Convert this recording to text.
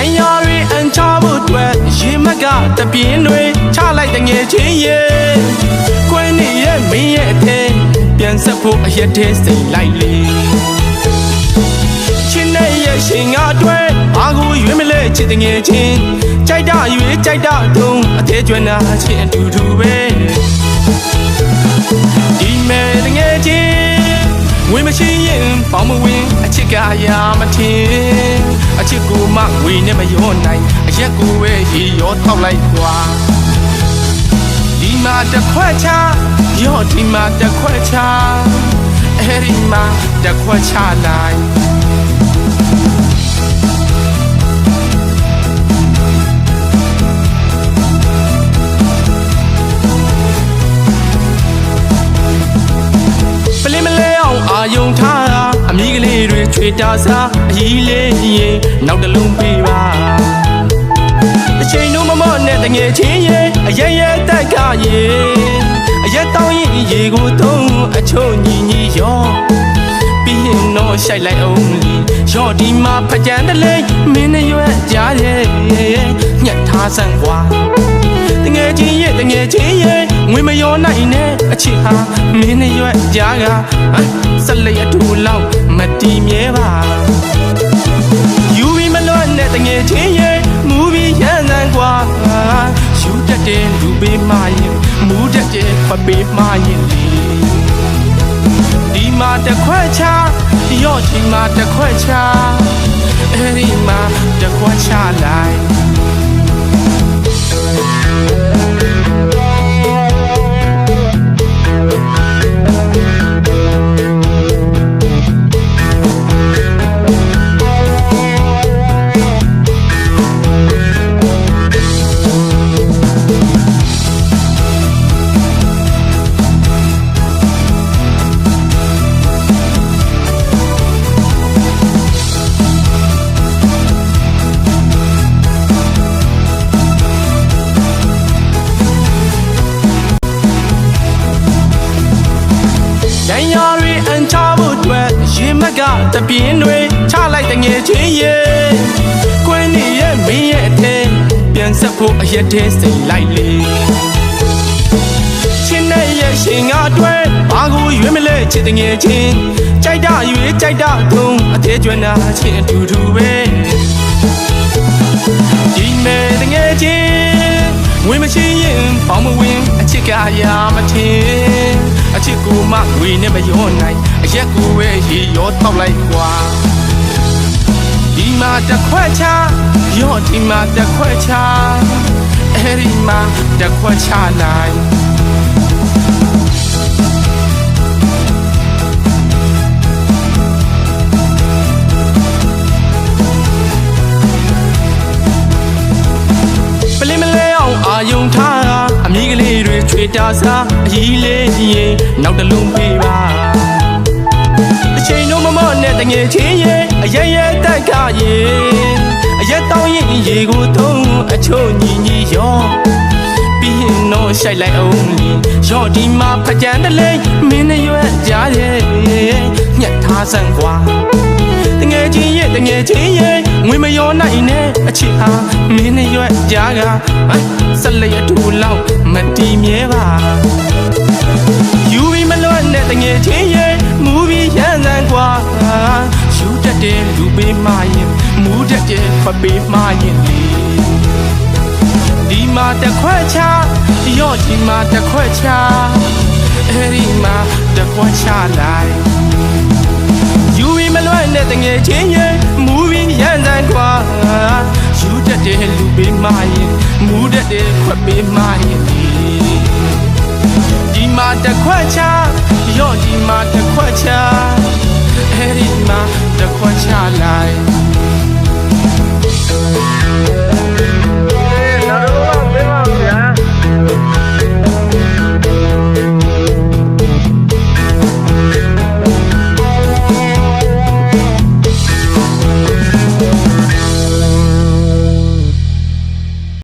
ဒဏ်ရာတွေအန်ချဖို့အတွက်ရေမက်ကတပြင်းတွေချလိုက်တဲ့ငယ်ချင်းရဲ့ကွယ်နေရဲ့မင်းရဲ့အထင်ပြန်ဆက်ဖို့အရက်သေးစိတ်လိုက်လေချင်းနဲ့ရဲ့ရှင်ငါအတွက်ဘာကိုရွေးမလဲချစ်တဲ့ငယ်ချင်းကြိုက်တာရွေးကြိုက်တာထုံးအသေးကျွမ်းတာချင်းအတူတူပဲဒီမဲ့တဲ့ငယ်ချင်းဝင်မရှိရင်ပေါင်းမဝင်အချစ်ကရာမထင်အချစ်ကို မှဝေနဲ့မရောနိုင်အရက်ကိုပဲရေရောထောက်လိုက်ကွာဒီမှာတစ်ခွက်ချရော့ဒီမှာတစ်ခွက်ချအဲ့ဒီမှာတစ်ခွက်ချလိုက် လေးတွေချွေတာစားအကြီးလေးရင်နောက်တစ်လုံးပေးပါအချိန်တို့မမနဲ့တငယ်ချင်းရဲ့အရရဲ့တက်ကရဲ့အရက်တောင်းရင်ရေကိုသုံးအချို့ညီညီရောပြီးရင်တော့ရှိုက်လိုက်အောင်လီရော့ဒီမှာဖကြံတလဲမင်းနဲ့ရွက်ကြားရဲ့ညက်ထားဆန်းကွာတင ယ်ချင်းရဲ့တငယ်ချင်းရဲ့ငွေမရောနိုင်နဲ့အချစ်ဟာမင်းနဲ့ရွက်ကြားကဆက်လက်အထူလောက်မတီးမြဲပါယူပြီးမလွတ်နဲ့တငယ်ချင်းရဲ့မူပြီးရန်စံကွာယူတတ်တဲ့လူပေးမရင်မူတတ်တဲ့ဖပေးမရင်လေဒီမှာတစ်ခွက်ချရော့ဒီမှာတစ်ခွက်ချအဲ့ဒီမှာတစ်ခွက်ချလိုက် ရေမက်ကတပြင်းတွေချလိုက်တဲ့ငယ်ချင်းရဲ့ကွင်းနေရဲ့မင်းရဲ့အထင်ပြန်ဆက်ဖို့အရက်သေးစိတ်လိုက်လေချင်းနဲ့ရဲ့ရှင်ငါအတွက်ဘာကိုရွေးမလဲချစ်တဲ့ငယ်ချင်းကြိုက်တာရွေးကြိုက်တာထုံးအသေးကျွမ်းတာချင်းအတူတူပဲဒီမဲ့တဲ့ငယ်ချင်းဝ င်မရှိရင်ပေါင်းမဝင်အချစ်ကရာမထင်အချစ်ကိုမှဝေနဲ့မရောနိုင်အရက်ကိုပဲရေရောထောက်လိုက်ကွာဒီမှာတစ်ခွက်ချရော့ဒီမှာတစ်ခွက်ချအဲ့ဒီမှာတစ်ခွက်ချလိုက် ယုံထားတာအမိကလေးတွေချွေတာစားအကြီးလေးရင်နောက်တစ်လုံးပေးပါအချိန်တို့မမနဲ့တငယ်ချင်းရဲ့အရရဲ့တက်ကရဲ့အရက်တောင်းရင်ရေကိုသုံးအချို့ညီညီရောပြီးရင်တော့ရှိုက်လိုက်အောင်လီရော့ဒီမှာဖကြံတလဲမင်းနဲ့ရွက်ကြားရဲ့ညက်ထားဆန်းကွာတငယ်ချင်းရဲ့တငယ်ချင်းရဲ့ ငွေမရောနိုင်နဲ့အချစ်ဟာမင်းနဲ့ရွက်ကြားကဆက်လက်အထူလောက်မတီးမြဲပါယူပြီးမလွတ်နဲ့တငယ်ချင်းရဲ့မူပြီးရန်စံကွာယူတတ်တဲ့လူပေးမရင်မူတတ်တဲ့ဖပေးမရင်လေဒီမှာတစ်ခွက်ချရော့ဒီမှာတစ်ခွက်ချအဲ့ဒီမှာတစ်ခွက်ချလိုက်ယူပြီးမလွတ်နဲ့တငယ်ချင်းရဲ့မူပြီး ရန်စံကွာယူတတ်တဲ့လူပေးမရင်မူတတ်တဲ့ခွက်ပေးမရင်ဒီဒီမှာတစ်ခွက်ချရော့ဒီမှာတစ်ခွက်ချအဲ့ဒီမှာတစ်ခွက်ချလိုက်